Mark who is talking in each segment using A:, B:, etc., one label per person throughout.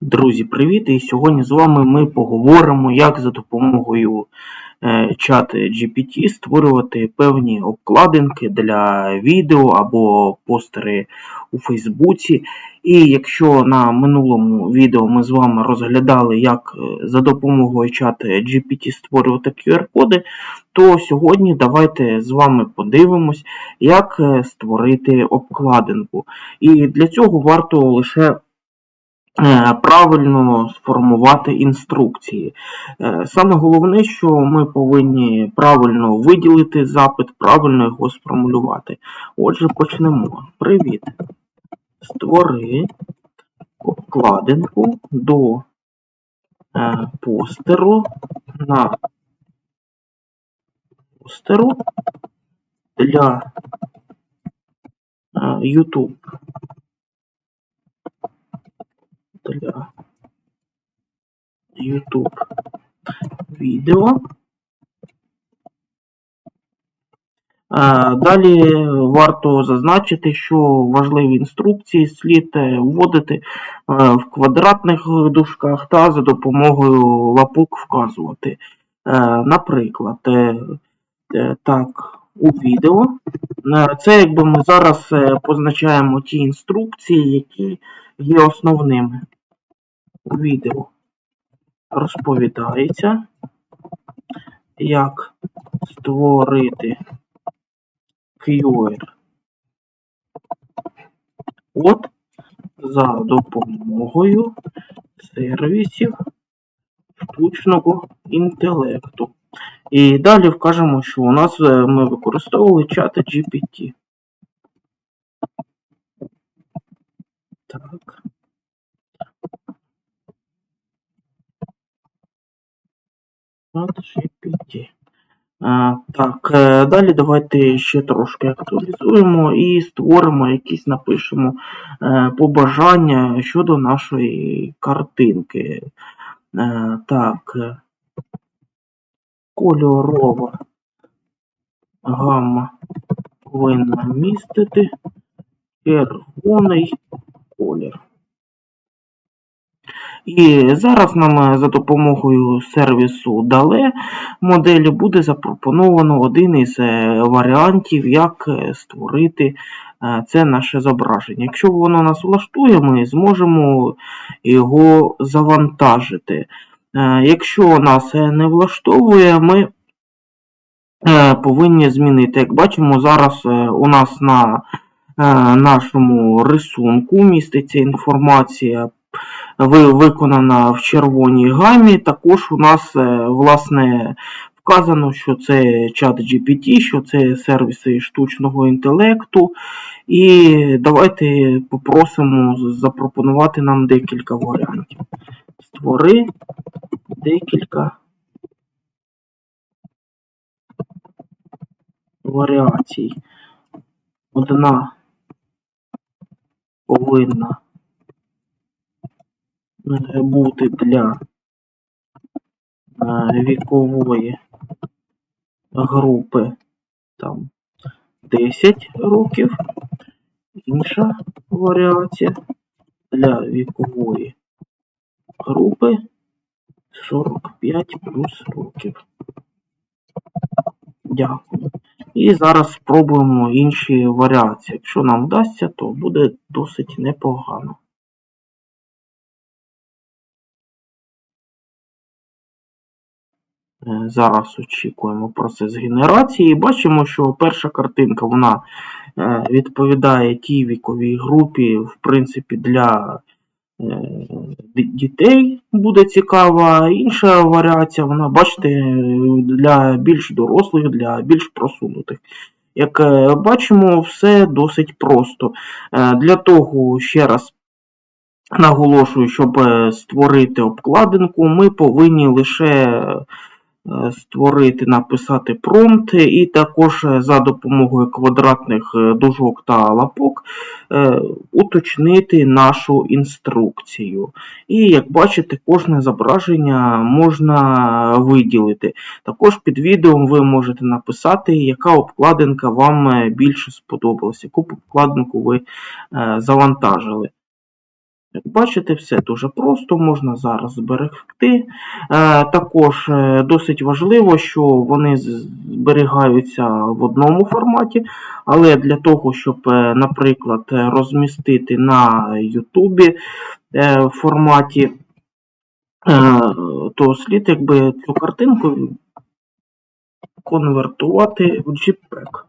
A: Друзі, привіт! І сьогодні з вами ми поговоримо, як за допомогою е, чат GPT створювати певні обкладинки для відео або постери у Фейсбуці. І якщо на минулому відео ми з вами розглядали, як е, за допомогою чат GPT створювати QR-коди, то сьогодні давайте з вами подивимось, як е, створити обкладинку. І для цього варто лише правильно сформувати інструкції. Е, Саме головне, що ми повинні правильно виділити запит, правильно його сформулювати. Отже, почнемо. Привіт. Створи обкладинку до е, постеру на постеру для е, YouTube. Для YouTube відео. Е, Далі варто зазначити, що важливі інструкції слід е, вводити е, в квадратних дужках та за допомогою лапок вказувати. Наприклад, так, у відео. Це якби ми зараз позначаємо ті інструкції, які є основними відео. Розповідається, як створити QR код за допомогою сервісів штучного інтелекту. І далі вкажемо, що у нас е, ми використовували чат GPT. Так. Чат. Так, е, далі давайте ще трошки актуалізуємо і створимо якісь, напишемо е, побажання щодо нашої картинки. Е, Так, кольорова гамма повинна містити червоний колір. І зараз нам е, за допомогою сервісу DALE моделі буде запропоновано один із е, варіантів, як е, створити це наше зображення. Якщо воно нас влаштує, ми зможемо його завантажити. Якщо нас не влаштовує, ми повинні змінити. Як бачимо, зараз у нас на нашому рисунку міститься інформація виконана в червоній гамі. Також у нас, е, власне, вказано, що це чат GPT, що це сервіси штучного інтелекту. І давайте попросимо запропонувати нам декілька варіантів. Створи декілька варіацій. Одна повинна бути для е, вікової групи там 10 років, інша варіація для вікової групи 45 плюс років. Дякую. І зараз спробуємо інші варіації. Якщо нам вдасться, то буде досить непогано. Зараз очікуємо процес генерації. Бачимо, що перша картинка вона е, відповідає тій віковій групі, в принципі, для е, дітей буде цікава. Інша варіація, вона, бачите, е, для більш дорослих, для більш просунутих. Як е, бачимо, все досить просто. Е, Для того, ще раз наголошую, щоб е, створити обкладинку, ми повинні лише е, створити, написати промпт, і також е, за допомогою квадратних е, дужок та лапок е, уточнити нашу інструкцію. І як бачите, кожне зображення можна виділити. Також під відео ви можете написати, яка обкладинка вам е, більше сподобалась, яку обкладинку ви е, завантажили. Бачите, все дуже просто, можна зараз зберегти. Е, Також е, досить важливо, що вони зберігаються в одному форматі, але для того, щоб, е, наприклад, розмістити на Ютубі в форматі, то слід якби цю картинку конвертувати в JPEG.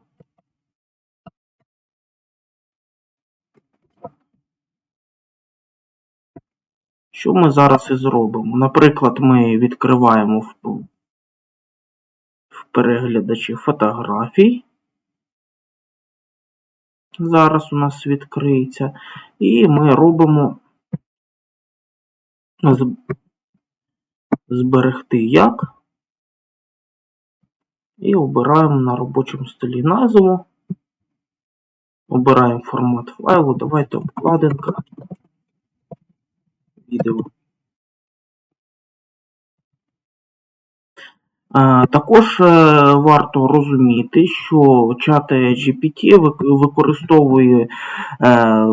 A: Що ми зараз і зробимо? Наприклад, ми відкриваємо в, переглядачі фотографій. Зараз у нас відкриється. І ми робимо зберегти як. І обираємо на робочому столі назву. Обираємо формат файлу. Давайте обкладинка. Відео. Також е, варто розуміти, що чат GPT використовує е,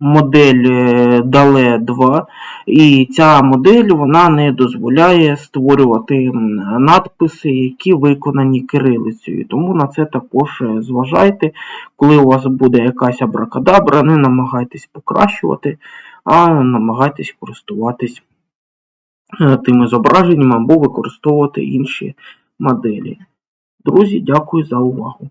A: модель е, DALE 2, і ця модель вона не дозволяє створювати надписи, які виконані кирилицею. Тому на це також зважайте, коли у вас буде якась абракадабра, не намагайтесь покращувати, а намагайтесь користуватись е, тими зображеннями або використовувати інші моделі. Друзі, дякую за увагу.